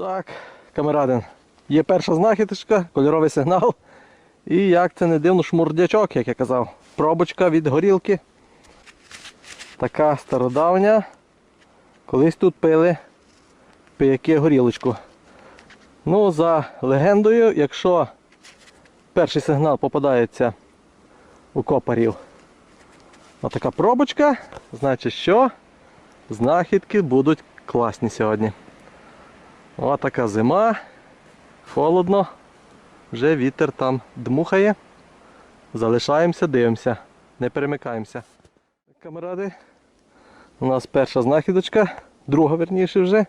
Так, камерадин. Є перша знахідочка, кольоровий сигнал. І як це не дивно, шмурдячок, як я казав. Пробочка від горілки. Така стародавня. Колись тут пили пияки горілочку. Ну, за легендою, якщо перший сигнал попадається у копарів, отака пробочка, значить що знахідки будуть класні сьогодні. Ось така зима, холодно, вже вітер там дмухає. Залишаємося, дивимося, не перемикаємося. Камеради, у нас перша знахідочка, друга верніше вже.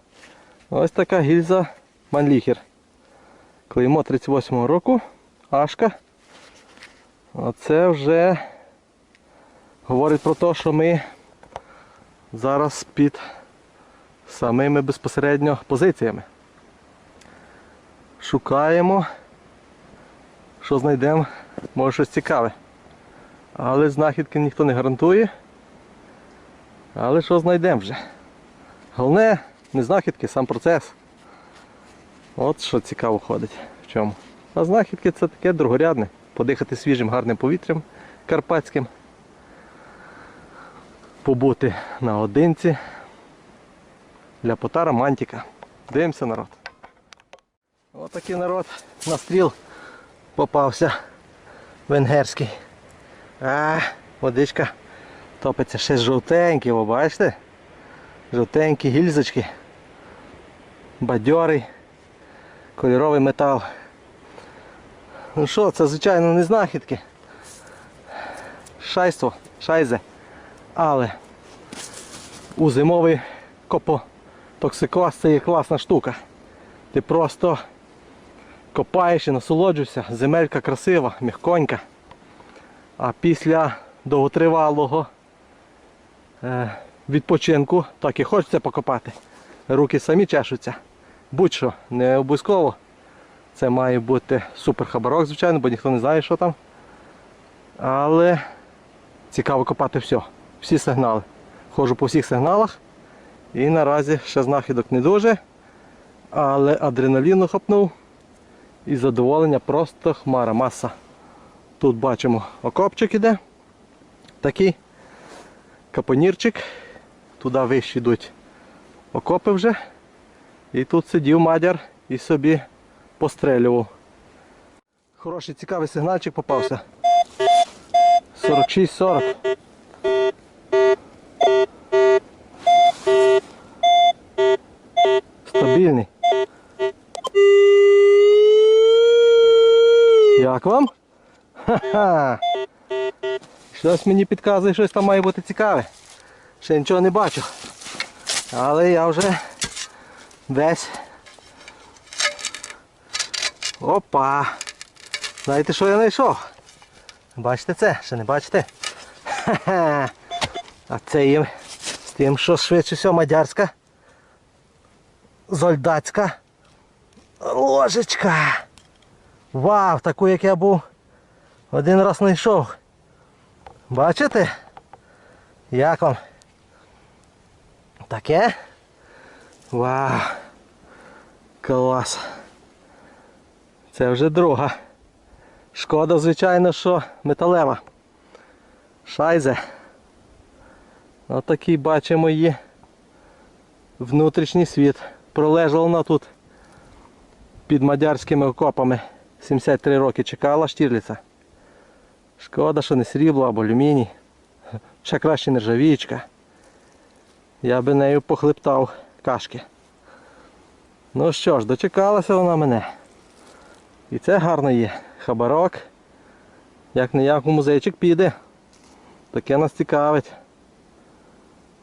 Ось така гільза Манліхер. Клеймо 38-го року, Ашка. Оце вже говорить про те, що ми зараз під самими безпосередньо позиціями. Шукаємо, що знайдемо, може щось цікаве. Але знахідки ніхто не гарантує. Але що знайдемо вже? Головне, не знахідки, сам процес. От що цікаво ходить в чому. А знахідки це таке другорядне. Подихати свіжим гарним повітрям карпатським. Побути наодинці. Ляпота романтика. Дивимося народ. Отакий народ на стріл попався венгерський. А, водичка топиться ще жовтенький, ви бачите? Жовтенькі гільзочки. Бадьорий, кольоровий метал. Ну що, це звичайно не знахідки. Шайство, шайзе. Але у зимовий копотоксикоз це є класна штука. Ти просто копаєш і насолоджуєшся. Земелька красива, м'яконька. А після довготривалого е, відпочинку так і хочеться покопати. Руки самі чешуться. Будь-що, не обов'язково. Це має бути супер хабарок, звичайно, бо ніхто не знає, що там. Але цікаво копати все. Всі сигнали. Ходжу по всіх сигналах. І наразі ще знахідок не дуже. Але адреналіну хапнув. І задоволення просто хмара маса. Тут бачимо окопчик іде. Такий капонірчик. Туди вище йдуть окопи вже. І тут сидів мадяр і собі пострелював. Хороший цікавий сигнальчик попався. 46-40. Стабільний. Як вам? Ха-ха! Щось мені підказує, щось там має бути цікаве. Ще нічого не бачу. Але я вже десь. Опа! Знаєте, що я знайшов? Бачите це? Ще не бачите? Ха-ха! А це є з тим, що швидше всього мадярська. Зольдацька ложечка. Вау, таку як я був один раз знайшов. Бачите? Як вам? Таке? Вау! Клас! Це вже друга. Шкода, звичайно, що металева. Шайзе. Отакий бачимо її внутрішній світ. Пролежала вона тут під мадярськими окопами. 73 роки чекала штірліця. Шкода, що не срібло або алюміній. Ще краще нержавіючка. Я би нею похлептав кашки. Ну що ж, дочекалася вона мене. І це гарно є. Хабарок. Як не як у музейчик піде. Таке нас цікавить.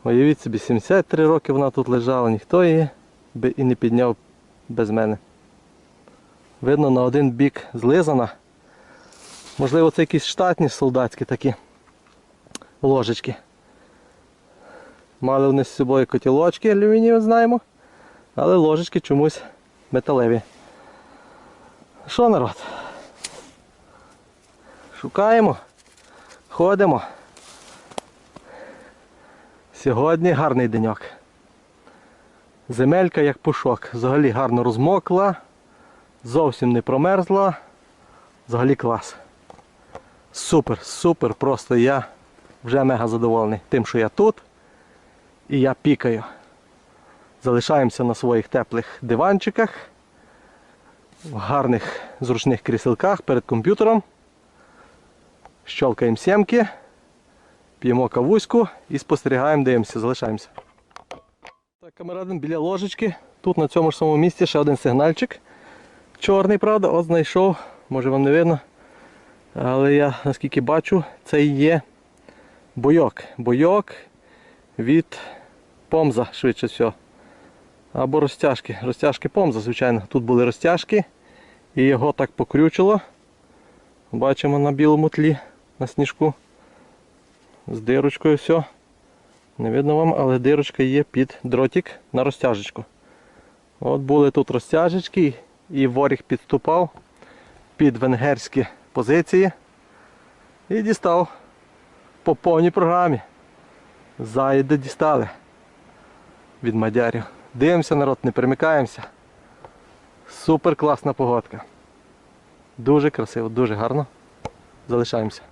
Уявіть собі, 73 роки вона тут лежала, ніхто її би і не підняв без мене. Видно на один бік злизана. Можливо це якісь штатні солдатські такі ложечки. Мали вони з собою котілочки алюмінієві, знаємо, але ложечки чомусь металеві. Що народ? Шукаємо, ходимо. Сьогодні гарний деньок. Земелька як пушок. Взагалі гарно розмокла, зовсім не промерзла. Взагалі клас. Супер, супер. Просто я вже мега задоволений тим, що я тут. І я пікаю. Залишаємося на своїх теплих диванчиках, в гарних зручних кріселках перед комп'ютером. Щолкаємо сімки, п'ємо кавуську і спостерігаємо, дивимося, залишаємося. Так, камерадин біля ложечки. Тут на цьому ж самому місці ще один сигнальчик. Чорний, правда, от знайшов, може вам не видно. Але я наскільки бачу, це є бойок. Бойок від помза, швидше всього. Або розтяжки. Розтяжки помза, звичайно. Тут були розтяжки. І його так покрючило. Бачимо на білому тлі, на сніжку. З дирочкою все. Не видно вам, але дирочка є під дротик на розтяжечку. От були тут розтяжечки і воріг підступав під венгерські позиції і дістав по повній програмі. Заїди дістали від мадярів. Дивимося, народ, не перемикаємося. Супер класна погодка. Дуже красиво, дуже гарно. Залишаємося.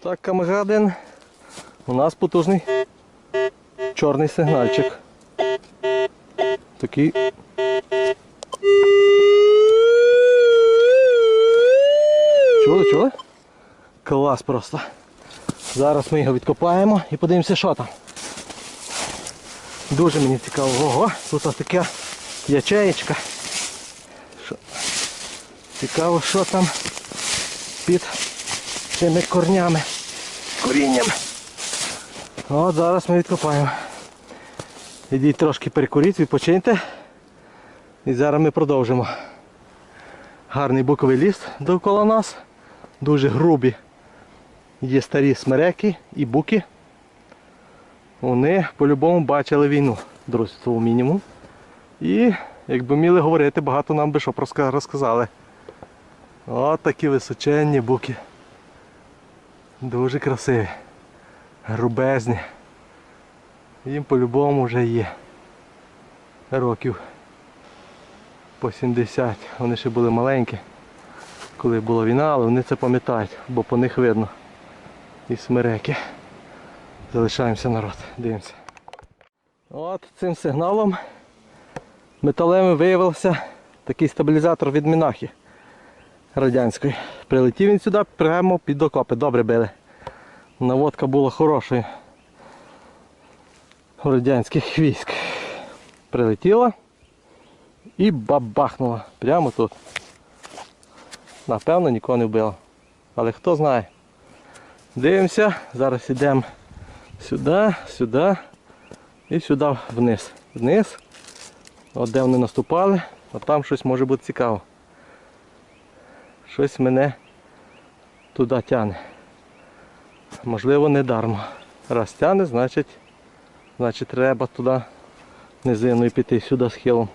Так, камагадин. У нас потужний чорний сигнальчик. Такий. Чули? Клас просто. Зараз ми його відкопаємо і подивимося, що там. Дуже мені цікаво. Ого, тут така ячеєчка. Що? Цікаво, що там під цими корнями. Корінням. От зараз ми відкопаємо. Ідіть трошки перекуріть, відпочиньте. І зараз ми продовжимо. Гарний буковий ліс довкола нас. Дуже грубі. Є старі смереки і буки. Вони по-любому бачили війну, друзі, це мінімум. І якби вміли говорити, багато нам би що розказали. От такі височенні буки. Дуже красиві. Грубезні. Їм по-любому вже є років по 70. Вони ще були маленькі, коли була війна, але вони це пам'ятають, бо по них видно. І смереки. Залишаємося народ, дивимося. От цим сигналом металевим виявився такий стабілізатор від Мінахи радянської. Прилетів він сюди прямо під окопи, добре били. Наводка була хорошою у радянських військ. Прилетіла і бабахнула прямо тут. Напевно нікого не вбила. Але хто знає. Дивимося, зараз йдемо сюди, сюди і сюди вниз. Вниз. От де вони наступали, а там щось може бути цікаво. Щось мене туди тягне. Можливо, не дармо. Раз тягне, значить, значить треба туди низиною піти сюди схилом.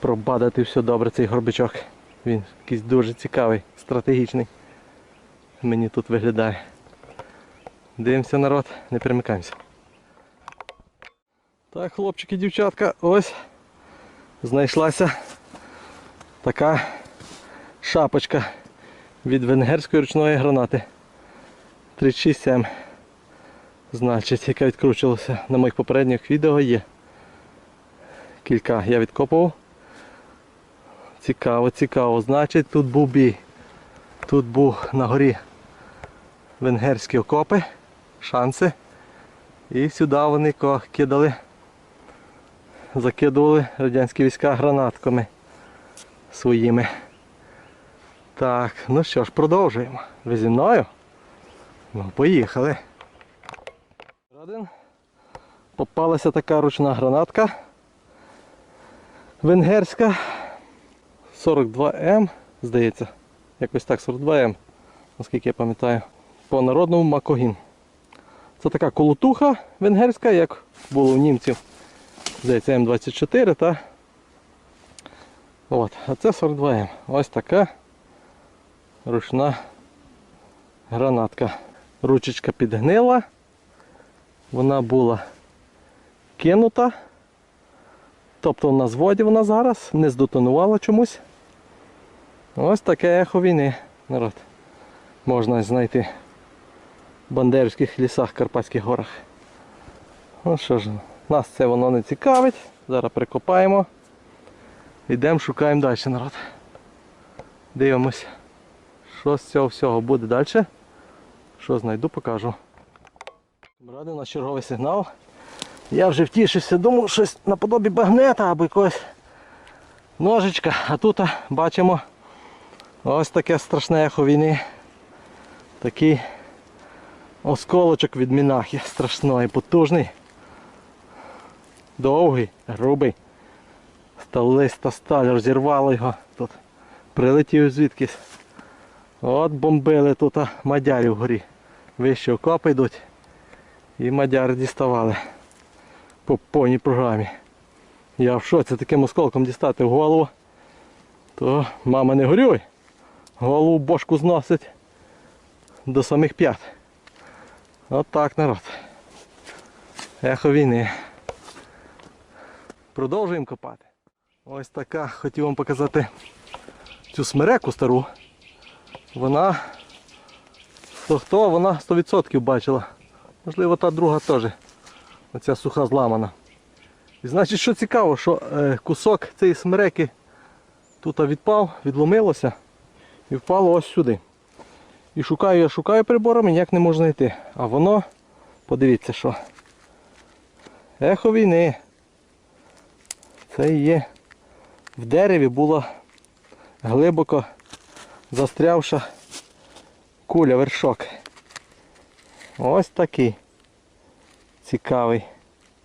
Пробадати все добре цей горбичок. Він якийсь дуже цікавий, стратегічний. Мені тут виглядає. Дивимося народ, не перемикаємося. Так, хлопчики, дівчатка, ось знайшлася така шапочка від венгерської ручної гранати. 36М. Значить, яка відкручувалася на моїх попередніх відео є. Кілька я відкопував. Цікаво, цікаво. Значить тут був бій. Тут був на горі венгерські окопи, шанси. І сюди вони кидали, закидували радянські війська гранатками своїми. Так, ну що ж, продовжуємо. Ви зі мною? Ну, поїхали. Один. Попалася така ручна гранатка. Венгерська. 42М, здається. Якось так, 42М, наскільки я пам'ятаю. По народному Макогін. Це така колотуха венгерська, як було у німців. Здається, М24, та. От, а це 42М. Ось така ручна гранатка. Ручечка підгнила. Вона була кинута. Тобто на зводі вона зараз не здетонувала чомусь. Ось таке ехо війни, народ. Можна знайти в Бандерівських лісах, Карпатських горах. Ну що ж, нас це воно не цікавить. Зараз прикопаємо. Йдемо, шукаємо далі народ. Дивимось, що з цього всього буде далі. Що знайду, покажу. Ради, у нас черговий сигнал. Я вже втішився, думав, щось наподобі багнета або якогось ножичка. А тут бачимо ось таке страшне ехо війни. Такий осколочок від мінахи страшної, потужний. Довгий, грубий. Сталиста сталь розірвало його тут. Прилетів звідкись. От бомбили тут мадярі вгорі. Вище окопи йдуть. І мадяри діставали по повній програмі. Я в шоці таким осколком дістати в голову. То мама не горюй. Голову бошку зносить до самих п'ят. От так народ. Ехо війни. Продовжуємо копати. Ось така, хотів вам показати цю смереку стару. Вона хто хто, вона 100% бачила. Можливо, та друга теж. Оця суха зламана. І значить, що цікаво, що е, кусок цієї смереки тут відпав, відломилося і впало ось сюди. І шукаю, я шукаю прибором і ніяк не можу знайти. А воно, подивіться що. Ехо війни. Це є. В дереві була глибоко застрявша куля, вершок. Ось такий. Цікавий.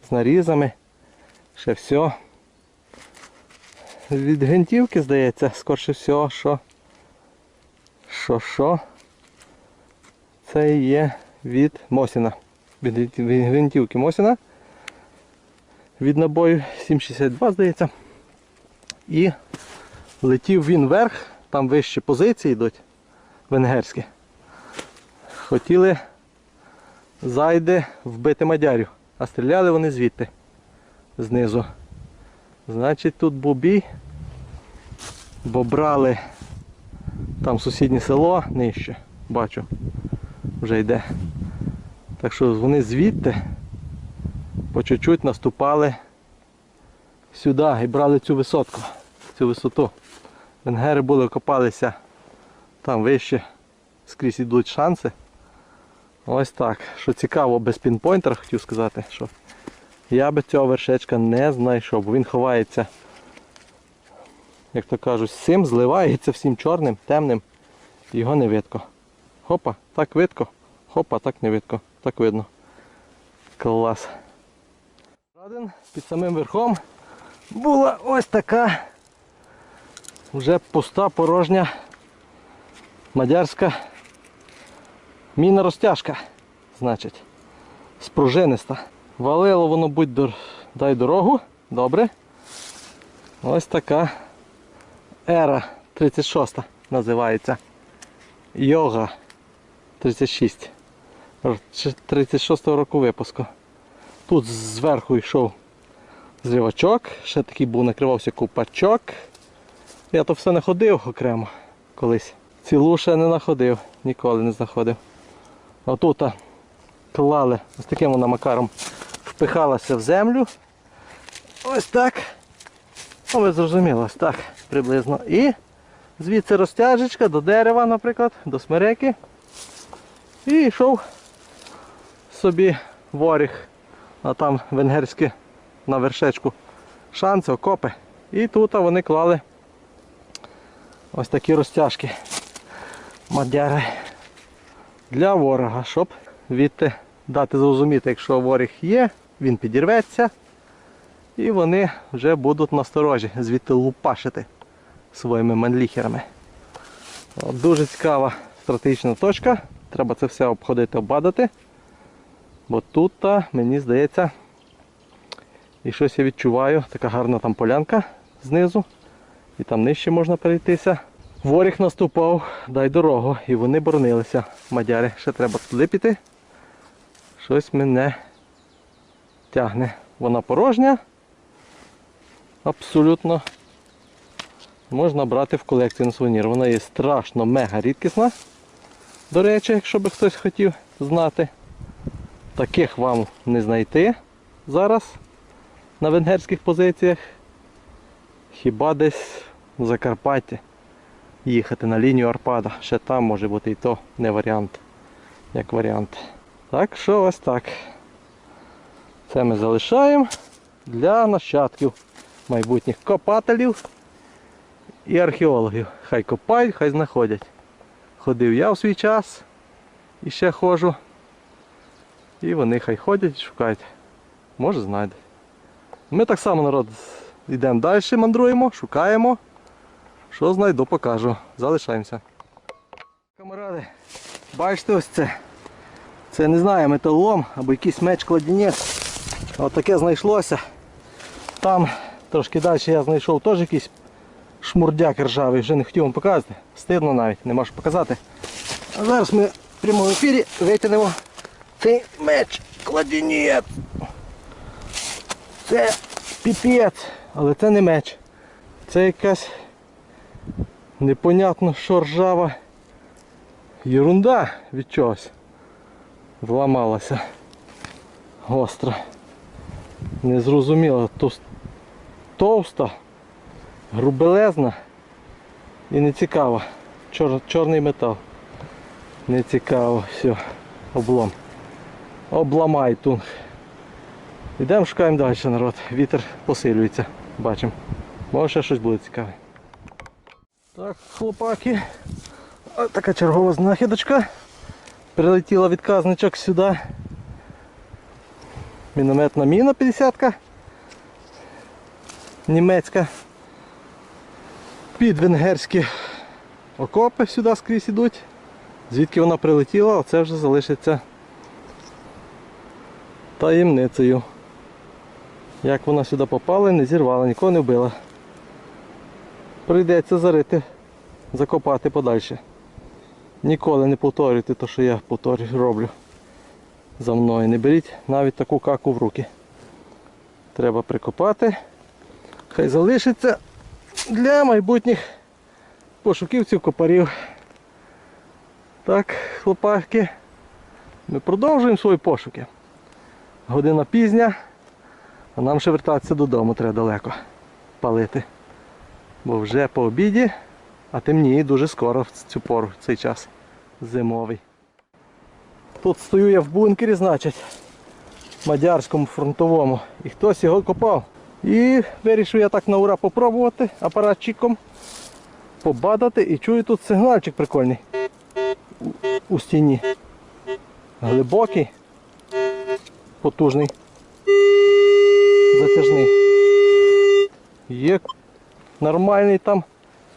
З нарізами. Ще все. Від гвинтівки, здається, скорше всього, що. Що що? Це є від Мосіна. Від гвинтівки Мосіна. Від набою 7,62, здається. І летів він вверх, там вищі позиції йдуть венгерські. Хотіли зайде вбити мадярів, а стріляли вони звідти, знизу. Значить тут був бій, бо брали там сусіднє село нижче, бачу, вже йде. Так що вони звідти по чуть-чуть наступали сюди і брали цю висотку, цю висоту. Венгери були копалися там вище, скрізь йдуть шанси. Ось так. Що цікаво, без пінпойнтера хотів сказати, що я би цього вершечка не знайшов, бо він ховається, як то кажуть, з цим зливається всім чорним, темним. Його не видко. Хопа, так видко, хопа, так не видко. Так видно. Клас. Один під самим верхом була ось така вже пуста порожня мадярська міна розтяжка, значить, спружиниста. Валило воно будь дай дорогу, добре. Ось така ера 36 називається. Йога 36. 36 року випуску. Тут зверху йшов зривачок, ще такий був накривався купачок. Я то все не ходив окремо колись. Цілу ще не знаходив, ніколи не знаходив. Отут клали, ось таким вона макаром впихалася в землю. Ось так. Ну ви зрозуміли, ось так приблизно. І звідси розтяжечка до дерева, наприклад, до смереки. І йшов собі воріг, а там венгерські на вершечку шанси, окопи. І тут вони клали ось такі розтяжки. Мадяри для ворога, щоб відти дати зрозуміти, якщо ворог є, він підірветься і вони вже будуть насторожі, звідти лупашити своїми манліхерами. Дуже цікава стратегічна точка. Треба це все обходити, оббадати. Бо тут, мені здається, і щось я відчуваю, така гарна там полянка знизу. І там нижче можна перейтися. Воріг наступав, дай дорогу, і вони боронилися. Мадяри, ще треба туди піти. Щось мене тягне вона порожня. Абсолютно можна брати в колекцію на сувенір. Вона є страшно мега рідкісна. До речі, якщо би хтось хотів знати. Таких вам не знайти зараз на венгерських позиціях. Хіба десь в Закарпатті їхати на лінію Арпада. Ще там може бути і то не варіант. Як варіант. Так що ось так. Це ми залишаємо для нащадків майбутніх копателів і археологів. Хай копають, хай знаходять. Ходив я в свій час і ще ходжу. І вони хай ходять і шукають. Може знайдуть. Ми так само народ йдемо далі, мандруємо, шукаємо. Що знайду, покажу. Залишаємося. Камаради, бачите ось це. Це не знаю, металолом або якийсь меч кладінець. Ось таке знайшлося. Там трошки далі я знайшов теж якийсь шмурдяк ржавий, вже не хотів вам показати. Стидно навіть, не можу показати. А зараз ми в прямому ефірі витягнемо цей меч кладінець. Це піпець, але це не меч. Це якась непонятно що ржава єрунда від чогось. Зламалася. Гостра. Незрозуміла. Товс- Товста, грубелезна і не цікава. Чор, чорний метал. Не цікаво. Все. Облом. Обламай тунг. Йдемо шукаємо далі народ. Вітер посилюється. Бачимо. Може ще щось буде цікаве. Так, хлопаки. Ось така чергова знахідочка. Прилетіла відказничок сюди. Мінометна міна 50-ка. Німецька. Під венгерські окопи сюди скрізь ідуть. Звідки вона прилетіла, оце вже залишиться таємницею. Як вона сюди попала, не зірвала, нікого не вбила. Прийдеться зарити, закопати подальше. Ніколи не повторюйте те, що я повторюю, роблю за мною. Не беріть навіть таку каку в руки. Треба прикопати. Хай залишиться для майбутніх пошуківців копарів. Так, хлопаки, ми продовжуємо свої пошуки. Година пізня, а нам ще вертатися додому треба далеко палити. Бо вже по обіді, а темніє дуже скоро в цю пору, в цей час зимовий. Тут стою я в бункері, значить, мадярському фронтовому. І хтось його копав. І вирішив я так на ура попробувати апаратчиком побадати і чую тут сигнальчик прикольний у, стіні. Глибокий, потужний, затяжний. Є нормальний там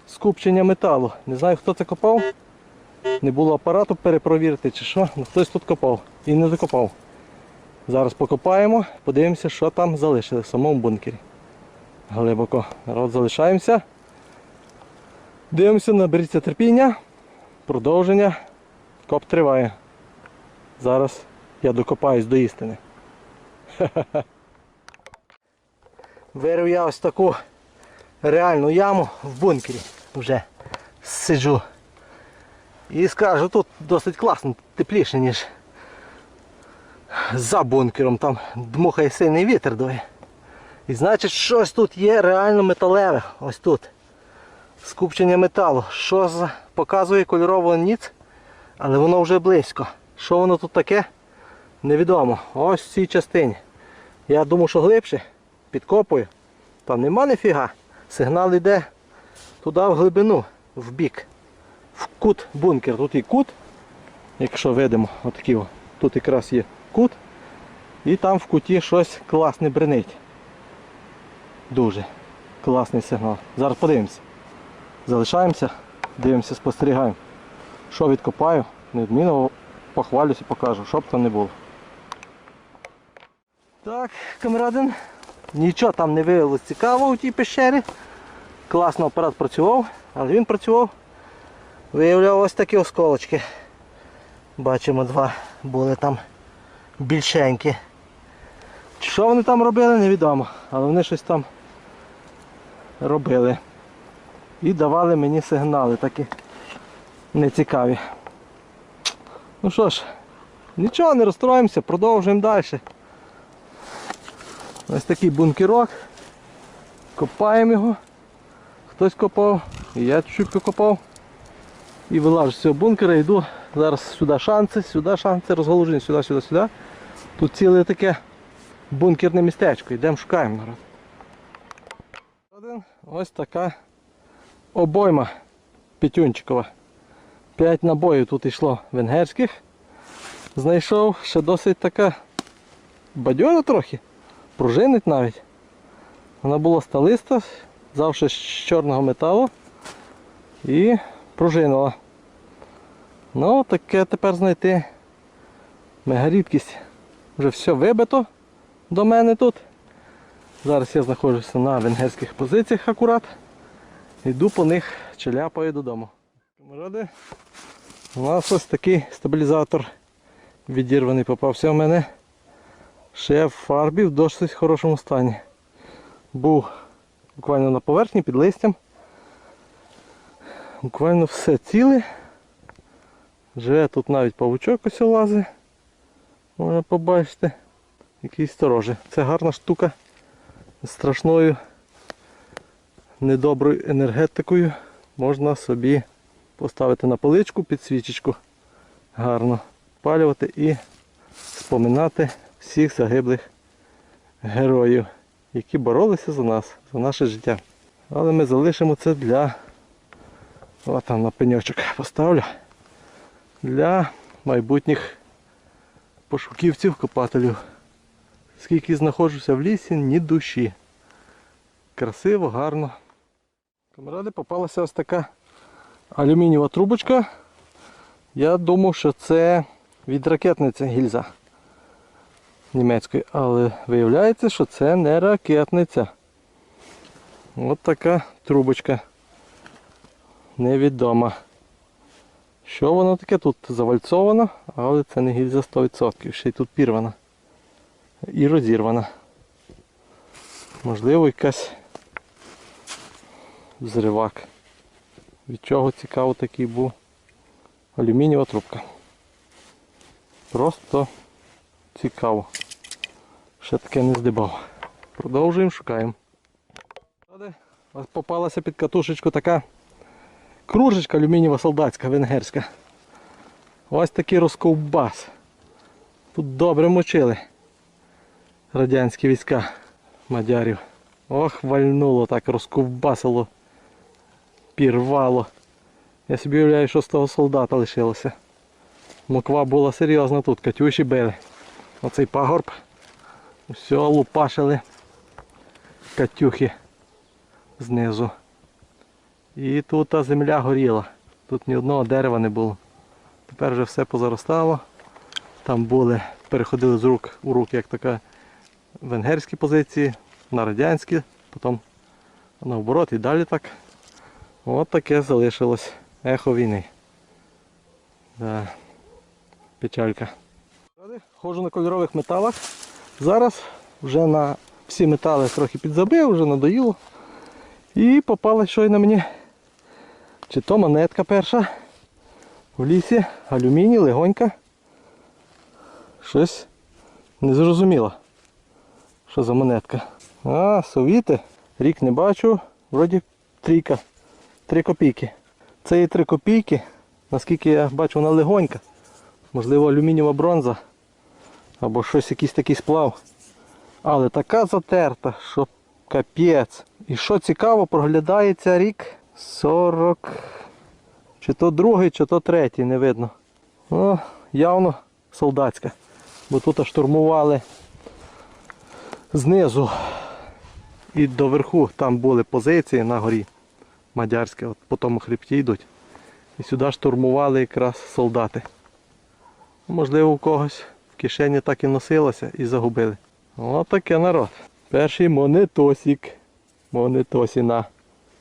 скупчення металу. Не знаю хто це копав. Не було апарату перепровірити чи що, хтось тут копав і не закопав. Зараз покопаємо, подивимося, що там залишили в самому бункері. Глибоко. Народ залишаємося. Дивимося, наберіться терпіння. Продовження. Коп триває. Зараз я докопаюсь до істини. Вирив я ось таку реальну яму в бункері. Вже сиджу. І скажу, тут досить класно, тепліше, ніж за бункером. Там дмухає сильний вітер дує. І значить щось тут є реально металеве. Ось тут. Скупчення металу. Що за показує кольорову ніц, але воно вже близько. Що воно тут таке? Невідомо. Ось в цій частині. Я думав, що глибше. Підкопую. Там нема ніфіга. Сигнал йде туди в глибину, в бік. В кут бункер. Тут і кут, якщо видимо, отакий. Тут якраз є кут. І там в куті щось класне бренить. Дуже класний сигнал. Зараз подивимося. Залишаємося, дивимося, спостерігаємо. Що відкопаю, неодмінно похвалюся, покажу, що б там не було. Так, камерадин, нічого там не виявилось цікавого у тій пещері. Класно апарат працював, але він працював. Виявляв ось такі осколочки. Бачимо, два були там більшенькі. Що вони там робили, невідомо. Але вони щось там робили. І давали мені сигнали такі нецікаві. Ну що ж, нічого, не розстроїмося, продовжуємо далі. Ось такий бункерок. Копаємо його. Хтось копав, я чуть покопав. І вилажу з цього бункера, йду. Зараз сюди шанси, сюди шанси, розголужені, сюди, сюди, сюди. Тут ціле таке бункерне містечко. Йдемо шукаємо народ. Один, ось така обойма п'ятюнчикова. П'ять набоїв тут йшло венгерських. Знайшов ще досить така бадьора трохи. Пружинить навіть. Вона була сталиста, завжди з чорного металу і пружинила. Ну, таке тепер знайти мега рідкість. Вже все вибито до мене тут. Зараз я знаходжуся на венгерських позиціях акурат. Йду по них челяпаю додому. Камаради, у нас ось такий стабілізатор відірваний попався в мене. Ще в фарбі в досить хорошому стані. Був буквально на поверхні під листям. Буквально все ціле. Вже тут навіть павучок ось лазить. Можна побачити. Який сторожий. Це гарна штука з страшною недоброю енергетикою. Можна собі поставити на поличку під свічечку. Гарно палювати і споминати всіх загиблих героїв, які боролися за нас, за наше життя. Але ми залишимо це для... О, там на пеньочок поставлю. Для майбутніх пошуківців, копателів. Скільки знаходжуся в лісі, ні душі. Красиво, гарно. Камеради попалася ось така алюмінієва трубочка. Я думав, що це від ракетниці гільза німецької, але виявляється, що це не ракетниця. Ось така трубочка. Невідома. Що воно таке? Тут завальцовано, але це не гільза 100%, ще й тут пірвана. І розірвана. Можливо, якась взривак. Від чого цікаво такий був алюмінієва трубка. Просто цікаво. Ще таке не здибав. Продовжуємо, шукаємо. Попалася під катушечку така кружечка алюмінієва солдатська, венгерська. Ось такий розковбас. Тут добре мочили радянські війська мадярів. Ох, вальнуло так, розковбасило, пірвало. Я собі уявляю, що з того солдата лишилося. Моква була серйозна тут, Катюші били. Оцей пагорб. Все лупашили Катюхи знизу. І тут земля горіла. Тут ні одного дерева не було. Тепер вже все позаростало. Там були, переходили з рук у руки, як така венгерські позиції, на радянські, потім наоборот і далі так. От таке залишилось ехо війни. Да. Печалька. Ходжу на кольорових металах. Зараз вже на всі метали трохи підзабив, вже надоїло. І попала щойно мені чи то монетка перша в лісі, алюміній, легонька. Щось незрозуміло. Що за монетка? А, совіти. Рік не бачу. Вроді трійка. Три копійки. Це є три копійки. Наскільки я бачу, вона легонька. Можливо, алюмінієва бронза. Або щось якийсь такий сплав. Але така затерта, що капець. І що цікаво, проглядається рік 40. Чи то другий, чи то третій, не видно. Ну, явно солдатська. Бо тут штурмували знизу і до верху там були позиції на горі мадярські, от по тому хребті йдуть. І сюди штурмували якраз солдати. Можливо, у когось в кишені так і носилося і загубили. Ось таке народ. Перший монетосик. Монетосіна.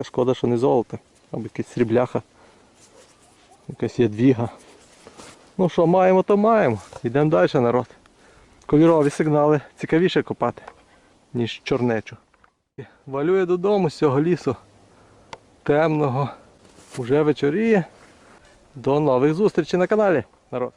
Шкода, що не золото, або якась срібляха. Якась ядвіга. Ну що маємо, то маємо. Йдемо далі, народ. Кольорові сигнали цікавіше копати, ніж чорнечу. Валю я додому з цього лісу. Темного. Уже вечоріє. До нових зустрічей на каналі, народ.